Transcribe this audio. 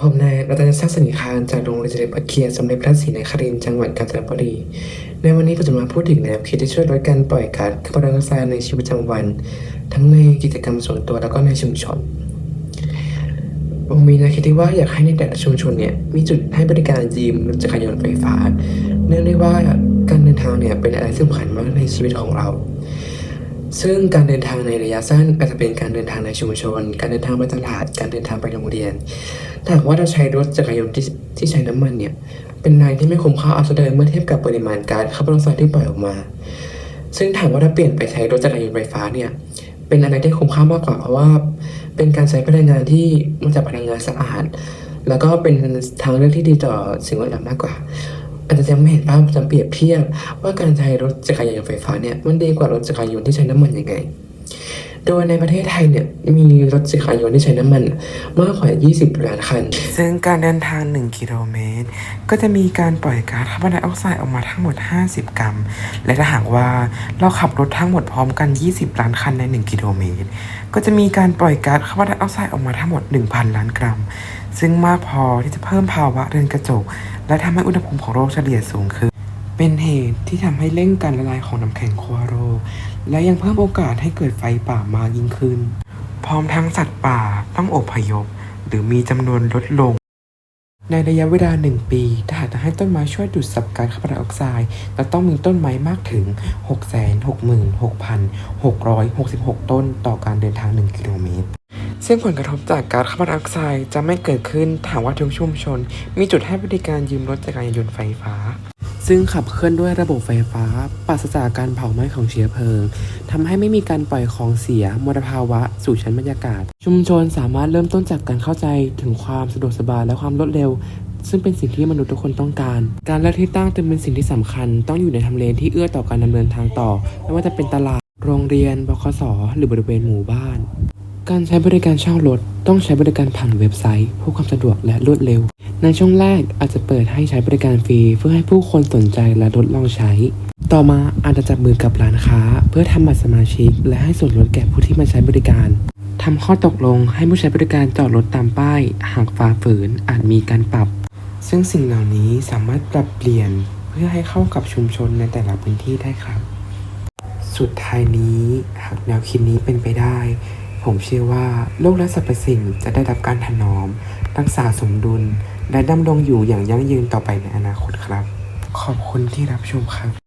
ผมนายรัตนศักดิ์สนิคารจากโรงเรียนเฉลิมพระเกียรติสมเด็จพระศรีนครินทร์จังหวัดกาญจนบุรี ในวันนี้ผมจะมาพูดถึงแนวคิดที่ช่วยลดการปล่อยก๊าซคาร์บอนไดออกไซด์ในชีวิตประจำวัน ทั้งในกิจกรรมส่วนตัวแล้วก็ในชุมชน ผมมีแนวคิดที่ว่าอยากให้ในแต่ละชุมชนเนี่ยมีจุดให้บริการยืมรถจักรยานไฟฟ้า เนื่องด้วยว่าการเดินทางเนี่ยเป็นอะไรที่สำคัญมากในชีวิตของเรา ซึ่งการเดินทางในระยะสั้นอาจจะเป็นการเดินทางในชุมชน การเดินทางไปตลาด การเดินทางไปโรงเรียนถ้าหากว่าเราใช้รถจักรยานที่ที่ใช้น้ำมันเนี่ย เป็นรายที่ไม่คุ้มค่าเอาซะเลยเมื่อเทียบกับปริมาณกาซคาร์บอนไดออกไซด์ที่ปล่อยออกมา ซึ่งถามว่าถ้าเปลี่ยนไปใช้รถจักรยานไฟฟ้าเนี่ย เป็นอะไรที่คุ้มค่ามากกว่าเพราะว่า เป็นการใช้พลังงานที่มาจากพลังงานสะอาด แล้วก็เป็นทางเลือกที่ดีต่อสิ่งแวดล้อมมากกว่า อาจจะยังไม่เห็นภาพจำเปรียบเทียบว่าการใช้รถจักรยานยนต์ไฟฟ้าเนี่ยมันดีกว่ารถจักรยานยนต์ที่ใช้น้ำมันยังไง โดยในประเทศไทยเนี่ยมีรถจักรยานที่ใช้น้ำมันมากกว่า 20 ล้านคัน ซึ่งการเดินทาง 1 กิโลเมตร ก็จะมีการปล่อยก๊าซคาร์บอนไดออกไซด์ออกมาทั้งหมด 50 กรัม และถ้าหากว่าเราขับรถทั้งหมดพร้อมกัน 20 ล้านคันใน 1 กิโลเมตร ก็จะมีการปล่อยก๊าซคาร์บอนไดออกไซด์ออกมาทั้งหมด 1,000 ล้านกรัม ซึ่งมากพอที่จะเพิ่มภาวะเรือนกระจก และทำให้อุณหภูมิของโลกเฉลี่ยสูงขึ้น เป็นเหตุที่ทำให้เร่งการละลายของน้ำแข็งขั้วโลกและยังเพิ่มโอกาสให้เกิดไฟป่ามากยิ่งขึ้น พร้อมทั้งสัตว์ป่าต้องอพยพ หรือมีจำนวนลดลง ในระยะเวลาหนึ่งปีถ้าหากจะให้ต้นไม้ช่วยดูดซับก๊าซคาร์บอนไดออกไซด์เราต้องมีต้นไม้มากถึง 666,666 ต้นต่อการเดินทาง 1 กิโลเมตรซึ่งผลกระทบจากก๊าซคาร์บอนไดออกไซด์จะไม่เกิดขึ้นถาหากว่าทุกชุมชน มีจุดให้บริการยืมรถจักรยานยนต์ไฟฟ้า ซึ่งขับเคลื่อนด้วยระบบไฟฟ้าปราศจากการเผาไหม้ของเชื้อเพลิงทำให้ไม่มีการปล่อยของเสียมลภาวะสู่ชั้นบรรยากาศ ชุมชนสามารถเริ่มต้นจากการเข้าใจถึงความสะดวกสบายและความรวดเร็ว ซึ่งเป็นสิ่งที่มนุษย์ทุกคนต้องการ การเลือกที่ตั้งจึงเป็นสิ่งที่สำคัญ ต้องอยู่ในทำเลที่เอื้อต่อการดำเนินทางต่อไม่ว่าจะเป็นตลาด โรงเรียนบขสหรือบริเวณหมู่บ้าน การใช้บริการเช่ารถ ต้องใช้บริการผ่านเว็บไซต์เพื่อความสะดวกและรวดเร็ว ในช่วงแรกอาจจะเปิดให้ใช้บริการฟรีเพื่อให้ผู้คนสนใจและทดลองใช้ ต่อมาอาจจะจับมือกับร้านค้า เพื่อทำบัตรสมาชิก และให้ส่วนลดแก่ผู้ที่มาใช้บริการทำข้อตกลงให้ผู้ใช้บริการจอดรถตามป้าย หากฝ่าฝืนอาจมีการปรับ ซึ่งสิ่งเหล่านี้สามารถปรับเปลี่ยนเพื่อให้เข้ากับชุมชนในแต่ละพื้นที่ได้ครับ สุดท้ายนี้หากแนวคิดนี้เป็นไปได้ ผมเชื่อว่าโลกและสรรพสิ่งจะได้รับการถนอมรักษาสมดุล และดำรงอยู่อย่างยั่งยืนต่อไปในอนาคตครับ ขอบคุณที่รับชมครับ